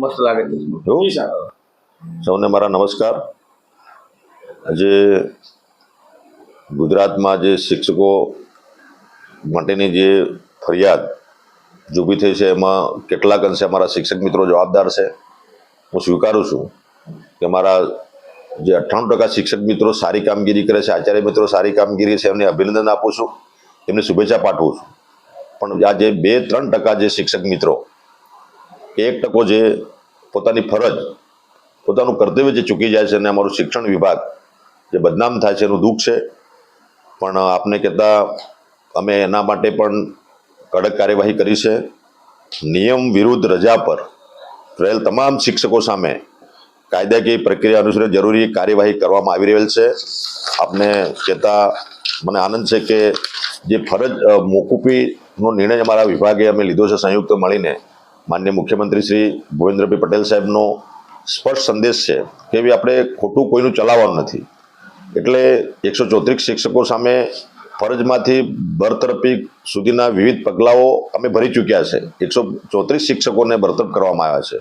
મસ્ત લાગે છે એવું? સૌને મારા નમસ્કાર. આજે ગુજરાતમાં જે શિક્ષકો માટેની જે ફરિયાદ જે ઊભી થઈ છે એમાં કેટલાક અંશે અમારા શિક્ષક મિત્રો જવાબદાર છે. હું સ્વીકારું છું કે મારા જે અઠ્ઠાણું ટકા શિક્ષક મિત્રો સારી કામગીરી કરે છે આચાર્ય મિત્રો સારી કામગીરી છે એમને અભિનંદન આપું છું એમને શુભેચ્છા પાઠવું છું. પણ આ જે બે ત્રણ ટકા જે શિક્ષક મિત્રો એક ટકો જે પોતાની ફરજ, પોતાનું કર્તવ્ય જે ચૂકી જાય છે અને અમારું શિક્ષણ વિભાગ જે બદનામ થાય છે એનું દુઃખ છે. પણ આપને કહેતા અમે એના માટે પણ કડક કાર્યવાહી કરી છે. નિયમ વિરુદ્ધ રજા પર રહેલ તમામ શિક્ષકો સામે કાયદાકીય પ્રક્રિયા અનુસાર જરૂરી કાર્યવાહી કરવામાં આવી રહેલ છે. આપને કહેતા મને આનંદ છે કે જે ફરજ મોકૂફીનો નિર્ણય અમારા વિભાગે અમે લીધો છે સંયુક્ત મળીને માન્ય મુખ્યમંત્રી શ્રી ભૂપેન્દ્રભાઈ પટેલ સાહેબનો સ્પષ્ટ સંદેશ છે કે ભાઈ આપણે ખોટું કોઈનું ચલાવવાનું નથી. એટલે એકસો ચોત્રીસ શિક્ષકો સામે ફરજમાંથી બરતરફી સુધીના વિવિધ પગલાઓ અમે ભરી ચૂક્યા છે. એકસો ચોત્રીસ શિક્ષકોને બરતરફ કરવામાં આવ્યા છે.